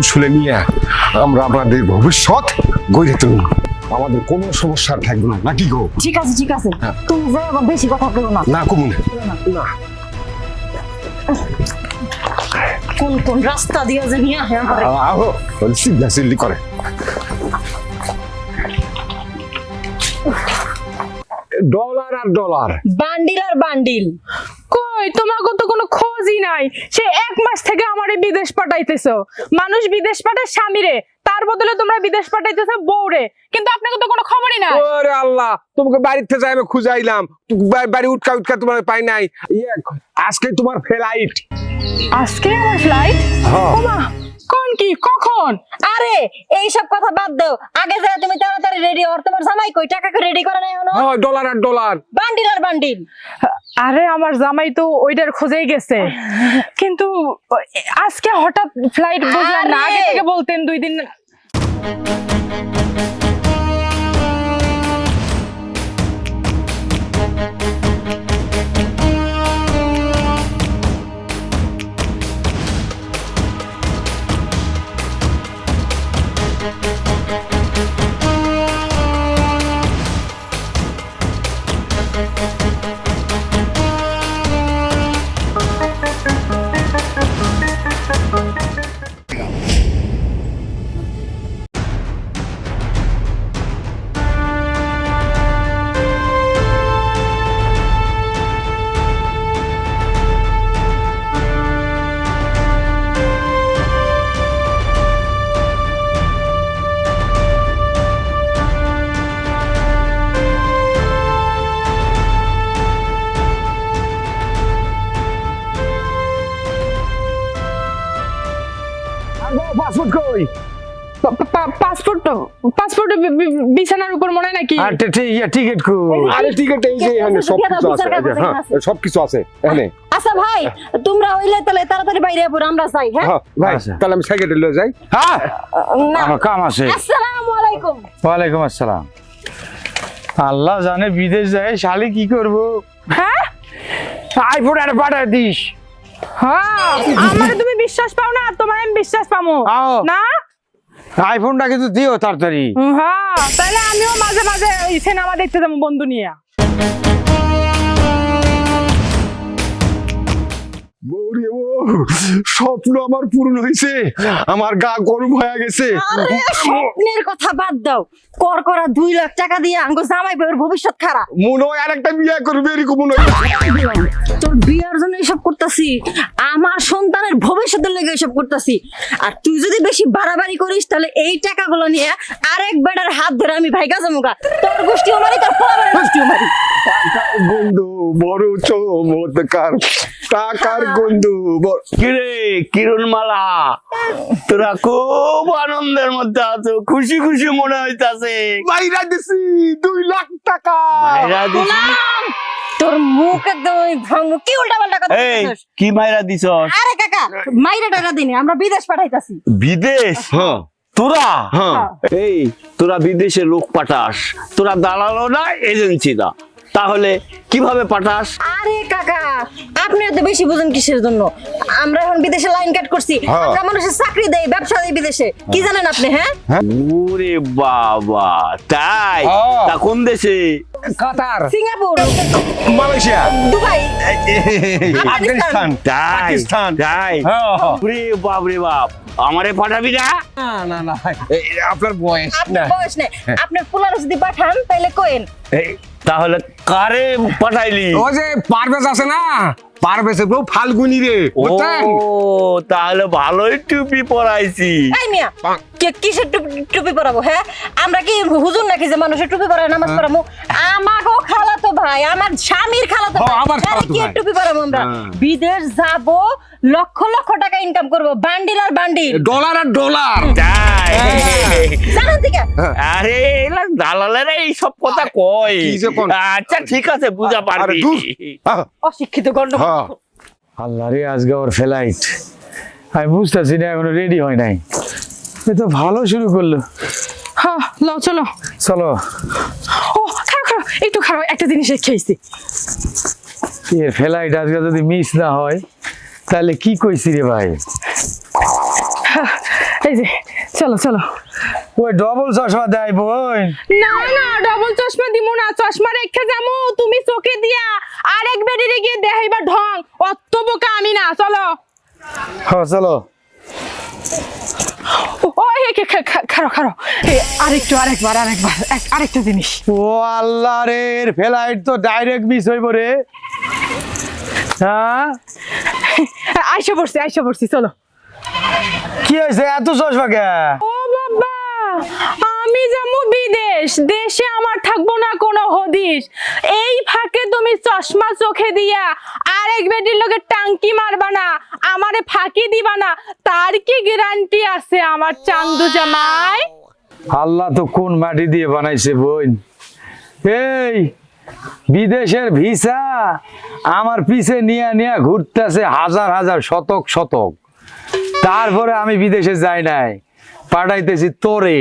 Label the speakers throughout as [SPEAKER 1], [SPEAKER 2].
[SPEAKER 1] কৌশলে নিয়ে আমরা আমাদের ভবিষ্যৎ গড়ে তুলব। আমাদের কোনো সমস্যা থাকবে না নাকি গো?
[SPEAKER 2] ঠিক আছে ঠিক আছে। তুমি যাই বেশি কথা বলো না।
[SPEAKER 1] না কমুন না।
[SPEAKER 2] কোন কোন রাস্তা দিয়ে যে নিয়ে আসে আমারে।
[SPEAKER 1] আহো সিদ্ধা সিদ্ধি করে। ডলার আর ডলার।
[SPEAKER 2] বান্ডিল আর বান্ডিল।
[SPEAKER 3] কই তোমাকে তো কোনো খোঁজই নাই। সে এক মাস থেকে আমারে বিদেশ পাঠাইতেছো। মানুষ বিদেশ পাঠায় স্বামীরে তার বদলে তোমরা বিদেশ পাঠাইতেছো বউরে। কিন্তু আপনাকে তো কোনো খবরই নাই।
[SPEAKER 1] ওরে আল্লাহ তোমাকে বাড়িতে যাই আমি খুঁজাইলাম। বাড়ি উঠকা উঠকা তোমার পাই নাই। ইয়ে, আজকে তোমার ফ্লাইট
[SPEAKER 3] আজকে আমার ফ্লাইট
[SPEAKER 1] হ্যাঁ।
[SPEAKER 3] কোন কি? কখন?
[SPEAKER 2] আরে এই সব কথা বাদ দাও। আগে যা তুমি তাড়াতাড়ি রেডি হও তোমার জামাই কই? টাকা রেডি করে নাই এখনও?
[SPEAKER 1] হ্যাঁ ডলার আর ডলার
[SPEAKER 2] বান্ডিল আর বান্ডিল।
[SPEAKER 3] আরে আমার জামাই তো ওইটার খোঁজেই গেছে। কিন্তু আজকে হঠাৎ ফ্লাইট বুঝলাম না আগে থেকে বলতেন দুই দিন নাকি?
[SPEAKER 1] টিকিট কো আরে টিকিট এই যে এখানে সব কিছু আছে হ্যাঁ সব কিছু আছে এখানে।
[SPEAKER 2] আচ্ছা ভাই তোমরা হইলে তাহলে তাড়াতাড়ি বাইরে পড়ে আমরা যাই হ্যাঁ?
[SPEAKER 1] হ্যাঁ ভাই
[SPEAKER 4] আচ্ছা।
[SPEAKER 1] তাহলে আমি সাইকেলে লয়ে যাই।
[SPEAKER 4] হ্যাঁ?
[SPEAKER 2] না।
[SPEAKER 4] কাম আছে।
[SPEAKER 2] আসসালামু আলাইকুম।
[SPEAKER 4] ওয়ালাইকুম আসসালাম। আল্লাহ জানে বিদেশ যায় শালি কি করব?
[SPEAKER 3] হ্যাঁ?
[SPEAKER 4] আইফোন আর পাঠা দিস।
[SPEAKER 3] হ্যাঁ আমারে তুমি বিশ্বাস পাও না আর তোমার আমি বিশ্বাস পামো।
[SPEAKER 4] আও।
[SPEAKER 3] না?
[SPEAKER 4] আইফোনটা কিন্তু দিও তাড়াতাড়ি।
[SPEAKER 3] হ্যাঁ তাহলে আমিও মাঝে মাঝে সিনেমা দেখতে যাব বন্ধু নিয়ে।
[SPEAKER 1] ও স্বপ্ন আমার পূরণ হয়েছে। আমার গা গরম হয়ে গেছে।
[SPEAKER 2] স্বপ্নের কথা বাদ দাও। কর করা দুই লাখ টাকা দিয়ে আঙ্গো জামাই বউয়ের ভবিষ্যৎ খারাপ।
[SPEAKER 1] মনে হয় আরেকটা বিয়ে করবে এরকম মনে হয়।
[SPEAKER 2] তোর বিয়ার জন্য এসব করতেছি। আমার সন্তানের ভবিষ্যতের লেগে এসব করতেছি। আর তুই যদি বেশি বাড়াবাড়ি করিস তাহলে এই টাকাগুলো নিয়ে আরেক বেটার হাত ধরে আমি ভাইগা জমুগা। তোর গোষ্ঠীও মারি তোর পোলাবের গোষ্ঠীও মারি।
[SPEAKER 1] বন্ধু বড় চমৎকার। টাকার বন্ধু
[SPEAKER 5] কিরে কিরণ মালা তোরা খুব আনন্দের মধ্যে আছো খুশি খুশি মনে হইতাছে।
[SPEAKER 1] বাইরা দিছি দুই লাখ টাকা।
[SPEAKER 5] মাইরা দিছি।
[SPEAKER 2] তোর মুখ একদম কি উল্টা পাল্টা কথা
[SPEAKER 5] এই কি মাইরা দিছস?
[SPEAKER 2] আরে কাকা মাইরা টাকা দিনি আমরা বিদেশ পাঠাইতাছি।
[SPEAKER 5] বিদেশ?
[SPEAKER 1] হ্যাঁ।
[SPEAKER 5] তোরা?
[SPEAKER 1] হ্যাঁ।
[SPEAKER 5] এই তোরা বিদেশে লোক পাঠাস। তোরা দালালো না এজেন্সি না তাহলে কীভাবে পাঠাস?
[SPEAKER 2] আরে কাকা আপনি এত বেশি বুঝেন কিসের জন্য? আমরা এখন বিদেশে লাইন কাট করছি।
[SPEAKER 1] হ্যাঁ।
[SPEAKER 2] আমরা মানুষের চাকরি দেই ব্যবসা দেই বিদেশে। কি জানেন আপনি হ্যাঁ?
[SPEAKER 5] ওরে বাবা তাই?
[SPEAKER 1] হ্যাঁ।
[SPEAKER 5] তা কোন দেশে?
[SPEAKER 1] Qatar.
[SPEAKER 2] Singapore.
[SPEAKER 1] Malaysia.
[SPEAKER 2] Dubai.
[SPEAKER 1] Afghanistan.
[SPEAKER 5] তাই
[SPEAKER 1] পাকিস্তান।
[SPEAKER 5] তাই?
[SPEAKER 1] হ্যাঁ।
[SPEAKER 5] ওরে বাপ রে বাপ। আমারে পাঠাবি না?
[SPEAKER 1] না না আপনার বয়স
[SPEAKER 2] আপনার
[SPEAKER 1] না।
[SPEAKER 2] বয়স নেই। আপনার পোলার যদি পাঠান তাহলে কোয়েন
[SPEAKER 5] এই, তাহলে কারে পাঠাইলি?
[SPEAKER 1] ও যে আছে না? পারভেজ বউ ফাল্গুনি রে
[SPEAKER 5] ও তাহলে ভালোই টুপি পরাইছি।
[SPEAKER 2] এই মিয়া কে- কিসের টুপি টুপি পরাবো হ্যাঁ? আমরা কি হুজুর নাকি যে মানুষের টুপি পরায় নামাজ পড়াবো আমাগো খালাতো ভাই আমার স্বামীর খালাতো ভাই। কি টুপি পরাবো আমরা?
[SPEAKER 5] হ্যাঁ।
[SPEAKER 2] বিদেশ যাব লক্ষ লক্ষ টাকা ইনকাম করব বান্ডিল আর বান্ডিল।
[SPEAKER 1] ডলার আর ডলার।
[SPEAKER 5] তাই?
[SPEAKER 2] জানেন থেকে
[SPEAKER 5] আরে দালালেরা এই সব কথা কয়।
[SPEAKER 1] যে
[SPEAKER 5] আচ্ছা ঠিক আছে বুঝা পারবি।
[SPEAKER 2] অশিক্ষিত গণ্ড
[SPEAKER 1] হ্যাঁ।
[SPEAKER 4] আল্লাহ রে আজকে ওর ফ্লাইট। আমি বুঝতেছি না এখনও রেডি হয় নাই। এ তো ভালো শুরু করল।
[SPEAKER 3] হ্যাঁ লও চলো।
[SPEAKER 4] চলো।
[SPEAKER 3] ও খারাপ খারাপ একটু খারাপ একটা জিনিস খেয়েছি
[SPEAKER 4] এর ফ্লাইট আজকে যদি মিস না হয় তাহলে কি কইছি রে ভাই?
[SPEAKER 3] এই যে চলো চলো।
[SPEAKER 4] ওই ডবল চশমা দেয় বোন
[SPEAKER 3] না না ডবল চশমা দিমু না চশমা রেখে যামু তুমি চোখে দিয়া। আরেক বেরিয়ে গিয়ে দেখাইবা ঢং অত বোকা আমি না চলো।
[SPEAKER 4] হ চলো।
[SPEAKER 3] খারো খারো। আরেকটু আরেকবার আরেকবার এক- আরেকটা জিনিস।
[SPEAKER 4] ও আল্লাহ রে ফ্লাইট তো ডাইরেক্ট মিস হইব রে। হ্যাঁ?
[SPEAKER 3] আইসা পড়ছি আইসা পড়ছি চলো।
[SPEAKER 4] কি হয়েছে? এত চশমা কে?
[SPEAKER 3] ও বাবা আমি যাব বিদেশ। দেশে আমার থাকব না কোনো হদিস এই ফাঁকে তুমি চশমা চোখে দিয়া আরেক বেটির লোকে টাঙ্কি মারবা না আমারে ফাঁকি দিবা না। তার কি গ্যারান্টি আছে আমার চান্দু জামাই?
[SPEAKER 4] আল্লাহ তো কোন মাটি দিয়ে বানাইছে বোন? এই বিদেশের ভিসা আমার পিছে নিয়ে নিয়ে ঘুরতেছে হাজার হাজার শতক শতক। তারপরে আমি বিদেশে যাই নাই। পাঠাইতেছি তোরে।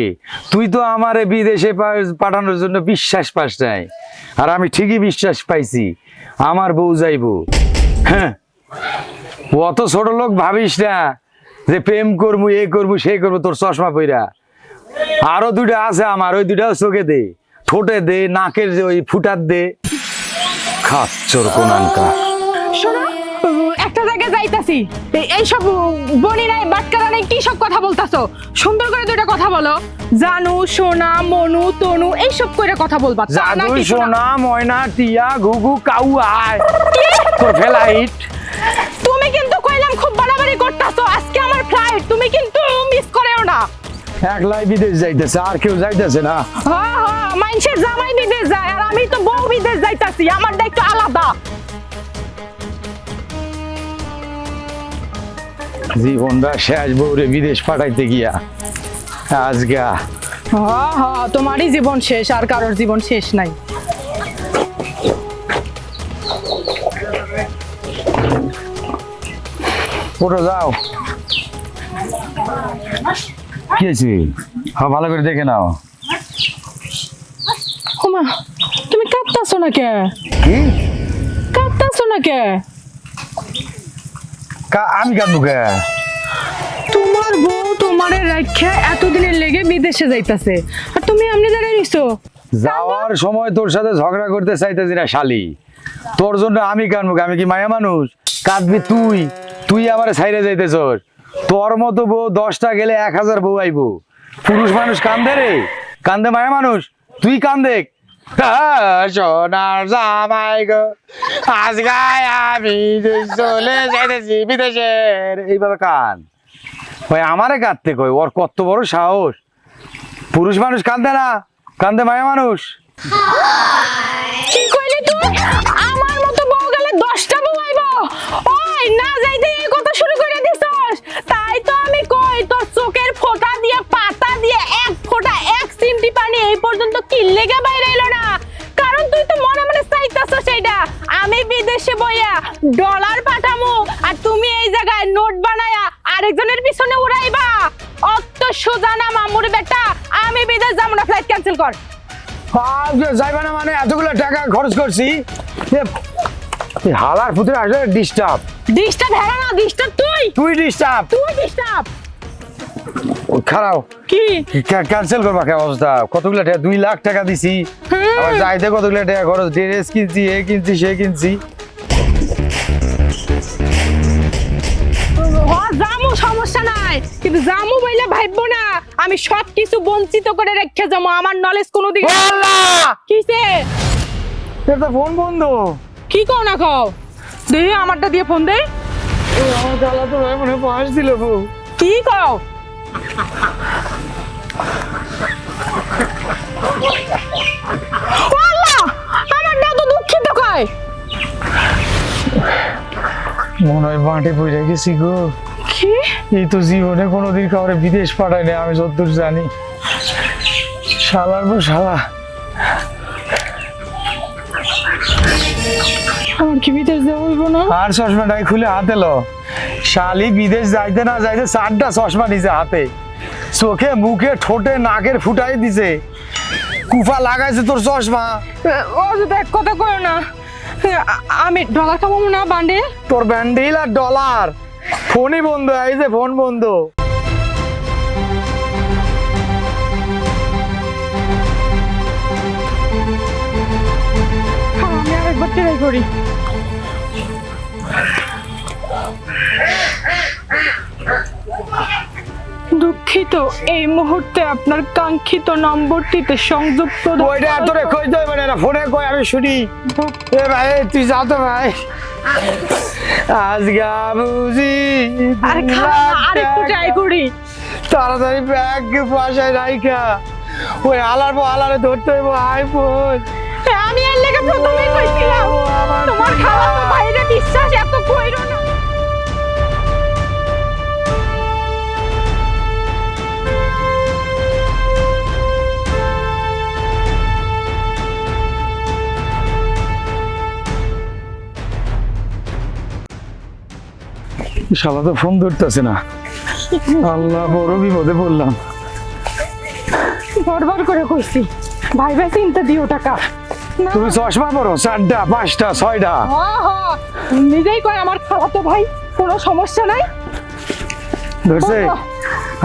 [SPEAKER 4] তুই তো আমারে বিদেশে পাঠানোর জন্য বিশ্বাস পাস নাই। আর আমি ঠিকই বিশ্বাস পাইছি। আমার বউ যাইবো। হ্যাঁ। অত ছোট লোক ভাবিস না যে প্রেম করব, এ করব, সে করব, তোর চশমা পইরা। আরও দুইটা আছে আমার, ওই দুইটাও চোখে দে। ঠোঁটে দে, নাকের যে ওই ফুটার দে। খাচ্ছর খাচ্চর কোনানকা
[SPEAKER 3] জায়গায় যাইতাছি। এই- এইসব বনি নাই বাটকারা নাই কি সব কথা বলতাছো? সুন্দর করে দুইটা কথা বলো। জানু সোনা মনু তনু এইসব করে কথা বলবা। তা না
[SPEAKER 4] জাদু
[SPEAKER 3] কিছু না।
[SPEAKER 4] সোনা ময়না টিয়া ঘুঘু কাউ আয় তোর ফেলাইট।
[SPEAKER 3] তুমি কিন্তু কইলাম খুব বাড়াবাড়ি করতাছো। আজকে আমার ফ্লাইট তুমি কিন্তু মিস করেও না।
[SPEAKER 4] একলাই বিদেশ যাইতেছে আর কেউ যাইতেছে না।
[SPEAKER 3] হ্যাঁ হ্যাঁ মানুষের জামাই বিদেশ যায় আর আমি তো বউ বিদেশ যাইতাছি আমার দায়িত্ব আলাদা।
[SPEAKER 4] জীবনটা শেষ বউরে বিদেশ পাঠাইতে গিয়া আজগা
[SPEAKER 3] হ্যাঁ হ্যাঁ তোমারই জীবন শেষ আর কারোর জীবন শেষ নাই।
[SPEAKER 4] ওটো যাও। কি আছে হ্যাঁ ভালো করে দেখে নাও।
[SPEAKER 3] তুমি কাঁদতাছো না কে?
[SPEAKER 4] কি?
[SPEAKER 3] কাঁদতাছো না কে?
[SPEAKER 4] কা- আমি কাটবো কে?
[SPEAKER 3] তোমার বউ তোমারে রাখা এতদিনের লেগে বিদেশে যাইতাছে। আর তুমি এমনি দাঁড়িয়ে নিছো
[SPEAKER 4] যাওয়ার সময় তোর সাথে ঝগড়া করতে চাইতেছি না শালি। তোর জন্য আমি কানবো আমি কি মায়া মানুষ? কাঁদবি তুই। তুই আমার সাইরে যাইতেছস। তোর মতো বউ দশটা গেলে এক হাজার বউ আইবো। পুরুষ মানুষ কান্দে রে। কান্দে মায়া মানুষ? তুই কান্দে। সোনার জামাই গো। আমি চলে যাইতেছি বিদেশের। এইভাবে কান। ভাই, আমারে কাঁদতে কই? ওর কত বড় সাহস। পুরুষ মানুষ কান্দে না। কান্দে মায়া মানুষ।
[SPEAKER 3] আমার মতো বউ গেলে দশটা বউ ওই, না যাইতে এই কথা পর্যন্ত কি লেগে বাইরে এলো না? কারণ তুই তো মনে মনে চাইতাছ সেইটা আমি বিদেশে বইয়া ডলার পাঠামু আর তুমি এই জায়গায় নোট বানায়া আরেকজনের পিছনে উড়াইবা। অত সোজা না মামুর বেটা আমি বিদেশ যাব না ফ্লাইট ক্যান্সেল কর।
[SPEAKER 4] যাইবা না মানে এতগুলো টাকা খরচ করছি হালার পুত্রে আসলে ডিস্টার্ব
[SPEAKER 3] ডিস্টার্ব হেরা না ডিস্টার্ব তুই।
[SPEAKER 4] তুই ডিস্টার্ব
[SPEAKER 3] তুই ডিস্টার্ব
[SPEAKER 4] খারাপ
[SPEAKER 3] কি?
[SPEAKER 4] ক্যান্সেল করবা কে অবস্থা? কতগুলো টাকা? দুই লাখ টাকা দিছি। আবার যাইতে কতগুলো টাকা খরচ। ড্রেস কিনছি এ কিনছি সে কিনছি।
[SPEAKER 3] জামু সমস্যা নাই। কিন্তু জামু বইলে ভাববো না। আমি সব কিছু বঞ্চিত করে রেখে যাব। আমার নলেজ কোনো দিকে! কিসে?
[SPEAKER 4] এটা ফোন বন্ধ।
[SPEAKER 3] কি কও না কও? আমারটা দিয়ে ফোন দে।
[SPEAKER 4] আমার জ্বালা তো মনে পাঁচ দিল
[SPEAKER 3] কি কও?
[SPEAKER 4] মনে হয় মাঠে গেছি গো।
[SPEAKER 3] কি?
[SPEAKER 4] এই তো জীবনে কোনোদিন কাউরে বিদেশ পাঠায় না আমি যতদূর জানি। শালার বউ শালা।
[SPEAKER 3] আমার কি বিদেশ দেওয়া না?
[SPEAKER 4] আর চশমাটাই খুলে হাতে লো শালি বিদেশ যাইতে না যাইতে চারটা চশমা নিছে হাতে। চোখে মুখে ঠোঁটে নাকের ফুটাই দিছে। কুফা লাগাইছে তোর চশমা।
[SPEAKER 3] ও যদি এক কথা কয় না। আমি ডলার কামাবো না বান্ডে?
[SPEAKER 4] তোর ব্যান্ডেল আর ডলার। ফোনই বন্ধ এই যে ফোন বন্ধ।
[SPEAKER 3] আমি আর একবার ট্রাই করি। এই মুহূর্তে আপনার কাঙ্ক্ষিত নম্বরটিতে সংযুক্ত
[SPEAKER 4] ওইটা তোরে কই দই মানে না ফোনে কই আমি শুনি। এ ভাই তুই যা তো ভাই। বুঝি
[SPEAKER 3] আর খারাপ না, আরেকটু ট্রাই করি।
[SPEAKER 4] তাড়াতাড়ি ব্যাগ বাসায় রাইখা। ওই আলার পর আলারে ধরতে হইব আই বোন
[SPEAKER 3] আমি এর লেগে প্রথমেই কইছিলাম তোমার খারাপ বাইরে বিশ্বাস এত কইরো
[SPEAKER 4] শালা তো ফোন ধরতেছে না। আল্লাহ বড় বিপদে পড়লাম।
[SPEAKER 3] বরবার করে কইছি ভাই ভাই চিন্তা দিও টাকা
[SPEAKER 4] তুমি চশমা পড়ো চারটা পাঁচটা ছয়টা।
[SPEAKER 3] হ হ নিজেই কয় আমার খালাতো ভাই কোনো সমস্যা নাই।
[SPEAKER 4] ধরছে?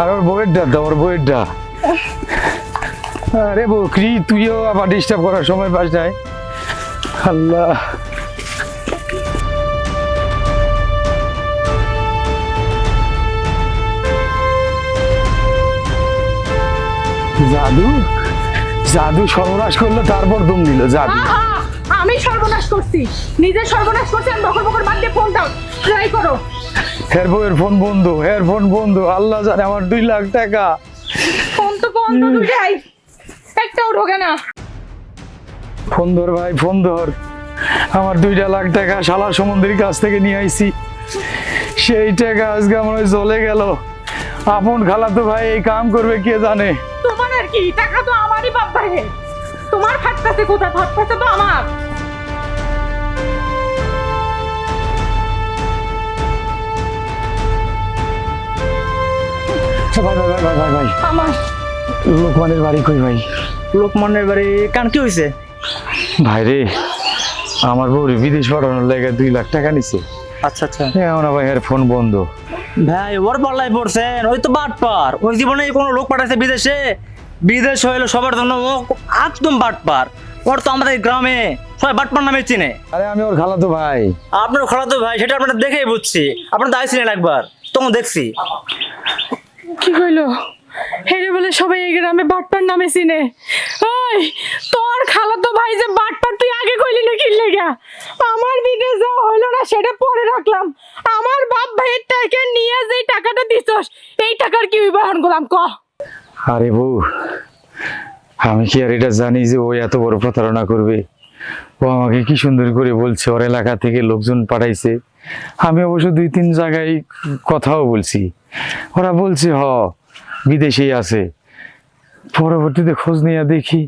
[SPEAKER 4] আর ওর বউয়ের ডা দাও ওর বউয়ের ডা আরে বকরি তুইও আবার ডিস্টার্ব করার সময় পাস নাই। আল্লাহ। জাদু? জাদু সর্বনাশ করল তারপর দম দিল জাদু।
[SPEAKER 3] আমি সর্বনাশ করছি। নিজে সর্বনাশ করছি আমি বকর বকর বাদ দিয়ে ফোন দাও। ট্রাই করো।
[SPEAKER 4] হের বউয়ের ফোন বন্ধ হের ফোন বন্ধ। আল্লাহ জানে আমার দুই লাখ টাকা।
[SPEAKER 3] ফোন তো বন্ধ দুটাই একটাও ঢোকে না।
[SPEAKER 4] ফোন ধর ভাই ফোন ধর। আমার দুইটা লাখ টাকা শালা সমুদ্রের কাছ থেকে নিয়ে আইছি। সেই টাকা আজকে আমার চলে গেল। আপন খালাতো ভাই এই কাম করবে কে জানে?
[SPEAKER 3] তোমার আর কি? টাকা তো আমারই বাপ ভাইরে। তোমার ফাটকাছে কোথায়? ফাটকাছে তো আমার।
[SPEAKER 4] ভাই ভাই ভাই ভাই ভাই ভাই।
[SPEAKER 3] আমার।
[SPEAKER 4] লোকমানের বাড়ি কই ভাই?
[SPEAKER 6] লোকমানের বাড়ি কান কি হয়েছে
[SPEAKER 4] ভাই রে আমার বউরে বিদেশ পাঠানোর লেগে দুই লাখ টাকা নিছে।
[SPEAKER 6] আচ্ছা আচ্ছা।
[SPEAKER 4] ভাই এর ফোন বন্ধ।
[SPEAKER 6] ভাই ওর পাল্লাই পড়ছেন ওই তো বাটপার। ওই জীবনে কোনো লোক পাঠাইছে বিদেশে বিদেশ হইল সবার জন্য ও একদম বাটপার। ওর তো আমাদের গ্রামে সবাই বাটপার নামে চিনে।
[SPEAKER 4] আরে আমি ওর খালাতো ভাই।
[SPEAKER 6] আপনার খালাতো ভাই সেটা আপনারা দেখেই বুঝছি। আপনার তো আইছিলেন একবার তখন দেখছি।
[SPEAKER 3] কি কইলো? হেরে বলে সবাই এই গ্রামে বাটপার নামে চিনে। ওই, তোর খালাতো ভাই যে বাটপার, তুই আগে কইলি না কি লেগা? আমার বিদেশ যাওয়া হইল না, সেটা পরে রাখলাম। আমার বাপ ভাইয়ের টাকা নিয়ে যে টাকাটা দিছস, এই টাকার কি বিবাহন করলাম, ক?
[SPEAKER 4] আরে বউ, আমি কি আর এটা জানি যে ও এত বড় প্রতারণা করবে? ও আমাকে কি সুন্দর করে বলছে, ওর এলাকা থেকে লোকজন পাঠাইছে। আমি অবশ্য দুই তিন জায়গায় কথাও বলছি। ওরা বলছে, হ বিদেশেই আছে। পরবর্তীতে খোঁজ নিয়ে দেখি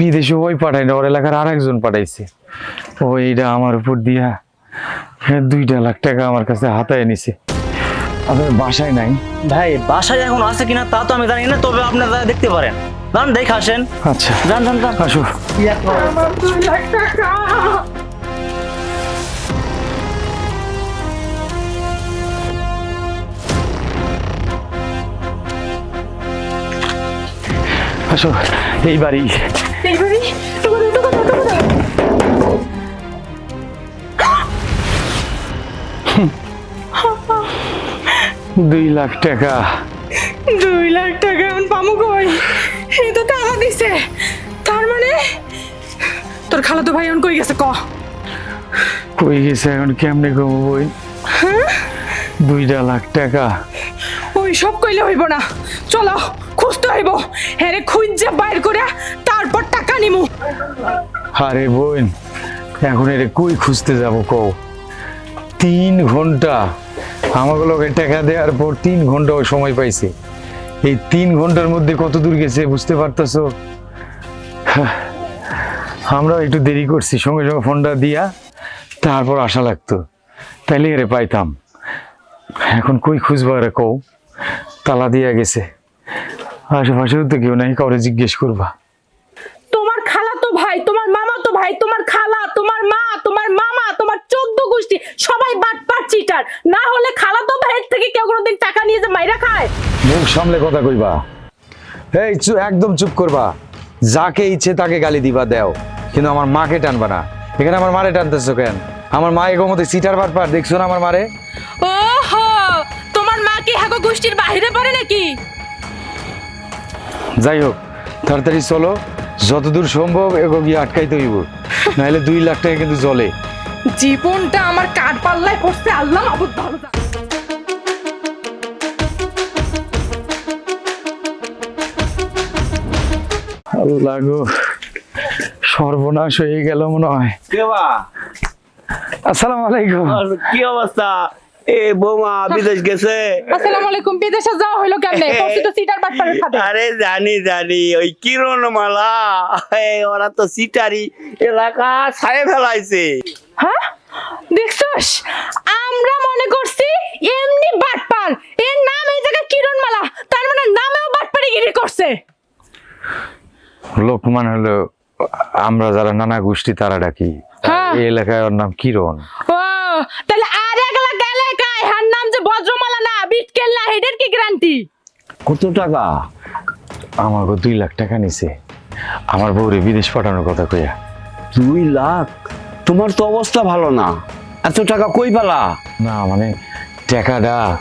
[SPEAKER 4] বিদেশে ওই পাঠায় না ওর এলাকার আর একজন পাঠাইছে। ও এইটা আমার উপর দিয়া হ্যাঁ দুইটা লাখ টাকা আমার কাছে হাতায় নিছে। আপনার বাসায় নাই?
[SPEAKER 6] ভাই বাসায় এখন আছে কিনা তা তো আমি জানি না তবে আপনারা দেখতে পারেন। যান দেখে আসেন।
[SPEAKER 4] আচ্ছা।
[SPEAKER 6] যান যান যান।
[SPEAKER 4] আসো আসো এই বাড়ি।
[SPEAKER 3] টুকু দাও।
[SPEAKER 4] দুই লাখ টাকা।
[SPEAKER 3] দুই লাখ টাকা এখন পামু কই? এই তো টাকা দিছে। তার মানে? তোর খালাতো ভাই এখন কই গেছে ক?
[SPEAKER 4] কই গেছে এখন কেমনে কম বই? দুইটা লাখ টাকা।
[SPEAKER 3] ওই সব কইলে হইব না। চলো। খুঁজতে হইব হ্যারে খুঁজে বাইর করে তারপর টাকা নিমু।
[SPEAKER 4] আরে বোন, এখন এটা কই খুঁজতে যাব কও? তিন ঘণ্টা আমাকে টাকা দেওয়ার পর তিন ঘণ্টা সময় পাইছে। এই তিন ঘণ্টার মধ্যে কত দূর গেছে বুঝতে পারতেছো? আমরা একটু দেরি করছি, সঙ্গে সঙ্গে ফোনটা দিয়া তারপর আসা লাগতো। তাইলে এরে পাইতাম। এখন কই খুঁজবো আরে কও? তালা দিয়া গেছে। আশেপাশেও তো কেউ নাই কাউরে জিজ্ঞেস করবা।
[SPEAKER 3] তোমার খালাতো ভাই তোমার মামাতো ভাই তোমার খালা তোমার মা তোমার মামা তোমার চোদ্দ গোষ্ঠী সবাই বাটপার চিটার। না হলে খালা তো ভাইয়ের থেকে কেউ কোনোদিন টাকা নিয়ে যে মাইরা খায়।
[SPEAKER 4] মুখ সামলে কথা কইবা। এই চু- একদম চুপ করবা। যাকে ইচ্ছে তাকে গালি দিবা দেও। কিন্তু আমার মাকে টানবা না। এখানে আমার মারে টানতেছো কেন? আমার মা এগো মধ্যে সিটার বাটপার দেখছ না আমার মারে?
[SPEAKER 3] ওহো তোমার মা কি হাগো গোষ্ঠীর বাইরে পড়ে নাকি?
[SPEAKER 4] যাই হোক তাড়াতাড়ি চলো যতদূর সম্ভব এগো গিয়ে আটকাইতে হইব। নাহলে দুই লাখ টাকা কিন্তু জলে
[SPEAKER 3] জীবনটা আমার কাঠ পাল্লায় পড়ছে আল্লাহ মাবুদ ভালো।
[SPEAKER 4] আল্লাহ গো সর্বনাশ হয়ে গেল মনে হয়।
[SPEAKER 5] কেবা
[SPEAKER 4] আসসালামু আলাইকুম।
[SPEAKER 5] কি অবস্থা? এ বৌমা বিদেশ গেছে।
[SPEAKER 3] আসসালামু আলাইকুম বিদেশে যাওয়া হলো কেমনে? করছি তো সিটার বাটপারের খাতে
[SPEAKER 5] আরে জানি জানি ওই কিরণ মালা। ওরা তো সিটারি এলাকা ছায়ে ফেলাইছে।
[SPEAKER 3] হ্যাঁ? দেখছস আমরা মনে করছি এমনি বাটপার। এর নাম এই জায়গায় কিরণমালা তার মানে নামেও বাটপারি গিরি করছে।
[SPEAKER 4] লোকমান হলো আমরা যারা নানা গোষ্ঠী তারা ডাকি।
[SPEAKER 3] হ্যাঁ।
[SPEAKER 4] এই এলাকায় ওর নাম কিরণ।
[SPEAKER 3] তাহলে আর একলা গেলে কাই হার নাম যে বজ্রমালা না বিটকেল না হেডের কি গ্যারান্টি
[SPEAKER 5] কত টাকা?
[SPEAKER 4] আমাকে দুই লাখ টাকা নিছে। আমার বউরে বিদেশ পাঠানোর কথা কইয়া।
[SPEAKER 5] দুই লাখ? তোমার তো অবস্থা ভালো না। এত টাকা কই পেলা?
[SPEAKER 4] না মানে টাকাটা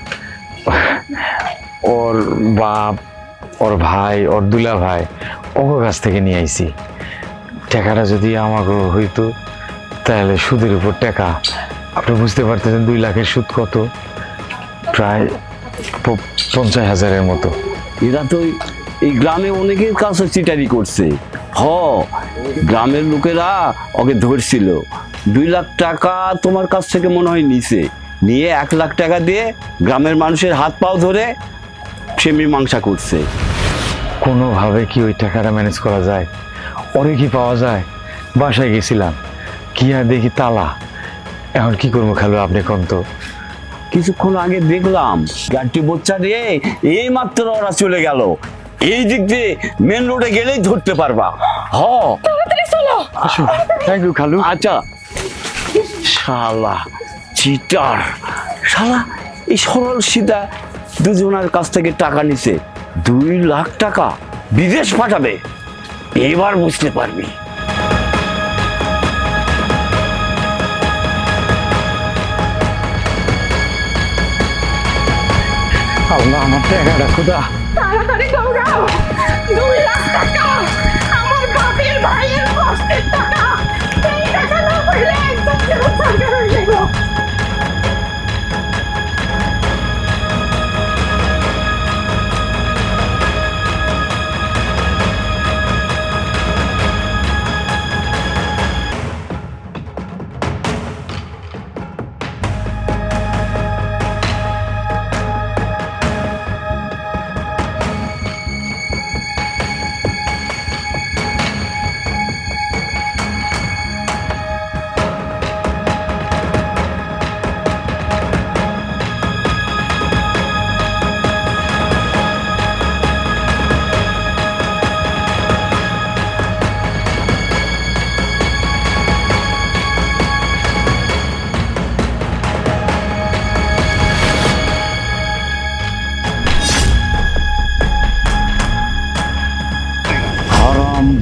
[SPEAKER 4] ওর বাপ ওর ভাই ওর দুলা ভাই ওর কাছ থেকে নিয়ে আইছি। টাকাটা যদি আমাকে হইতো তাহলে সুদের উপর টাকা। আপনি বুঝতে পারতেছেন দুই লাখের সুদ কত? প্রায় পঞ্চাশ হাজারের মতো।
[SPEAKER 5] এরা তো এই- গ্রামে অনেকের কাছে চিটারি করছে। হ গ্রামের লোকেরা ওকে ধরছিল। দুই লাখ টাকা তোমার কাছ থেকে মনে হয় নিছে। নিয়ে এক লাখ টাকা দিয়ে গ্রামের মানুষের হাত পাও ধরে সে মীমাংসা করছে।
[SPEAKER 4] কোনোভাবে কি ওই টাকাটা ম্যানেজ করা যায়? ওরে কি পাওয়া যায়? বাসায় গেছিলাম। কি আর দেখি তালা। এখন কি করব খালো আপনি কোন তো?
[SPEAKER 5] কিছুক্ষণ আগে দেখলাম গাড়িটি বোচ্চা দিয়ে এই মাত্র ওরা চলে গেল। এই দিক দিয়ে মেন রোডে গেলেই ধরতে পারবা। হ।
[SPEAKER 4] থ্যাংক ইউ খালু।
[SPEAKER 5] আচ্ছা। শালা চিটার শালা এই সরল সীতা দুজনের কাছ থেকে টাকা নিছে। দুই লাখ টাকা বিদেশ পাঠাবে। এবার বুঝতে পারবি।
[SPEAKER 4] আল্লাহ আমার টাকাটা খুদা
[SPEAKER 3] তাড়াতাড়ি দৌড়াও। দুই লাখ টাকা আমার বাপের ভাইয়ের কষ্টের টাকা এই টাকা না পেলে একদম ফেরত সরকার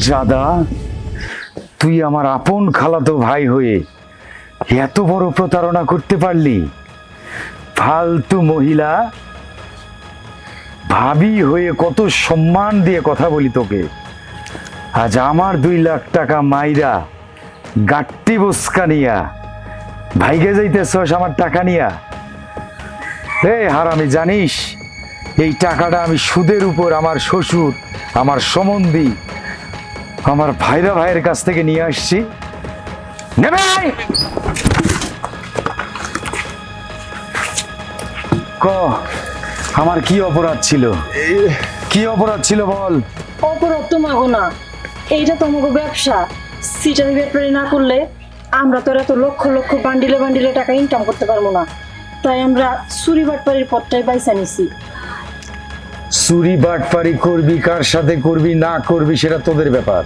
[SPEAKER 4] জাদা, তুই আমার আপন খালাতো ভাই হয়ে এত বড় প্রতারণা করতে পারলি? ফালতু মহিলা, ভাবি হয়ে কত সম্মান দিয়ে কথা বলি তোকে। আজ আমার দুই লাখ টাকা মাইরা গাট্টি বসকা নিয়া, ভাইগে যাইতেছস আমার টাকা নিয়া। হে হারামি, জানিস, এই টাকাটা আমি সুদের উপর আমার শ্বশুর, আমার সম্বন্ধী আমার ভাইরা ভাইয়ের কাছ থেকে নিয়ে আসছি। নেবে? ক, আমার কি অপরাধ ছিল? কি অপরাধ ছিল বল?
[SPEAKER 2] অপরাধ তো মাগো না। এইটা তো আমাকে ব্যবসা। সিটারি ব্যাপারে না করলে আমরা তো এত লক্ষ লক্ষ বান্ডিলে বান্ডিলে টাকা ইনকাম করতে পারব না। তাই আমরা চুরি বাটপাড়ির পথটাই বাইসা নিছি।
[SPEAKER 4] চুরি বাটপারি করবি কার সাথে করবি না করবি সেটা তোদের ব্যাপার।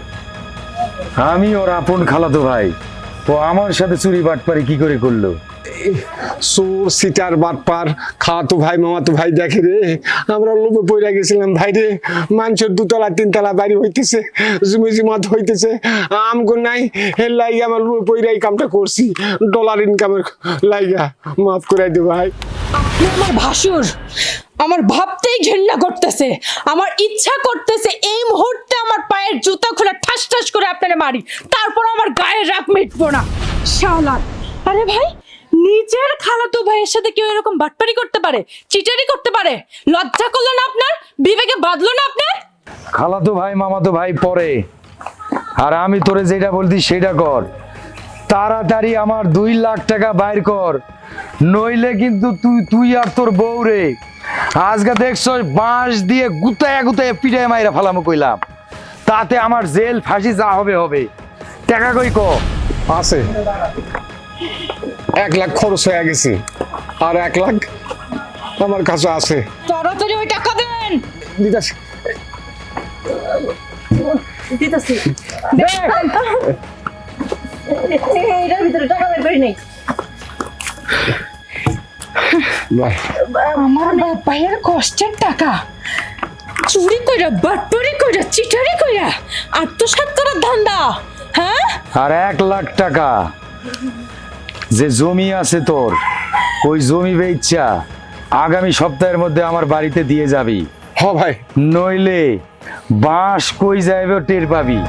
[SPEAKER 4] আমি ওর আপন খালাতো ভাই। ও আমার সাথে চুরি বাটপারি কি করে করল?
[SPEAKER 1] চোর সিটার বাটপার খাওয়াতো ভাই মামাতো ভাই দেখে রে আমরা লোভে পড়ে গেছিলাম ভাই রে। মানুষের দুতলা তিনতলা বাড়ি হইতেছে জমি জমাত হইতেছে। আমগো নাই এর লাইগা আমার লোভে পড়ে কামটা করছি। ডলার ইনকামের লাইগা মাফ করে দে ভাই।
[SPEAKER 3] আমার ভাসুর আমার ভাবতেই ঘৃণা করতেছে। আমার ইচ্ছা করতেছে এই মুহূর্তে আমার পায়ের জুতা খুলে ঠাস ঠাস করে আপনারে মারি। তারপর আমার গায়ের রাগ মিটবো না। শাওলাদ আরে ভাই, নিজের খালাতো ভাইয়ের সাথে কেউ এরকম বাটপারি করতে পারে? চিটারি করতে পারে? লজ্জা করল না আপনার? বিবেকে বাঁধলো না আপনার?
[SPEAKER 4] খালাতো ভাই, মামাতো ভাই পরে। আর আমি তোরে যেটা বলতি সেটা কর। তাড়াতাড়ি আমার দুই লাখ টাকা বাইর কর। নইলে কিন্তু তুই তুই আর তোর বউ রে। আজকে দেখছ বাঁশ দিয়ে গুতায় গুতায় পিঠে মাইরা ফালামো কইলাম। তাতে আমার জেল ফাঁসি যা হবে হবে। টাকা কই ক?
[SPEAKER 1] আছে। এক লাখ খরচ হয়ে গেছে। আর এক লাখ আমার কাছে আছে।
[SPEAKER 3] তাড়াতাড়ি ওই টাকা দেন।
[SPEAKER 1] দিদাস
[SPEAKER 2] দিতেছি। এটার ভিতরে টাকা বের করি নেই
[SPEAKER 3] আমার ভাইয়ের কষ্টের টাকা। চুরি কইরা বাটপারি কইরা চিটারি কইরা ধান্দা হ্যাঁ?
[SPEAKER 4] আর এক লাখ টাকা যে জমি আছে তোর ওই জমি বেচা আগামী সপ্তাহের মধ্যে আমার বাড়িতে দিয়ে যাবি।
[SPEAKER 1] হ ভাই।
[SPEAKER 4] নইলে বাঁশ কই যাইবে টের পাবি?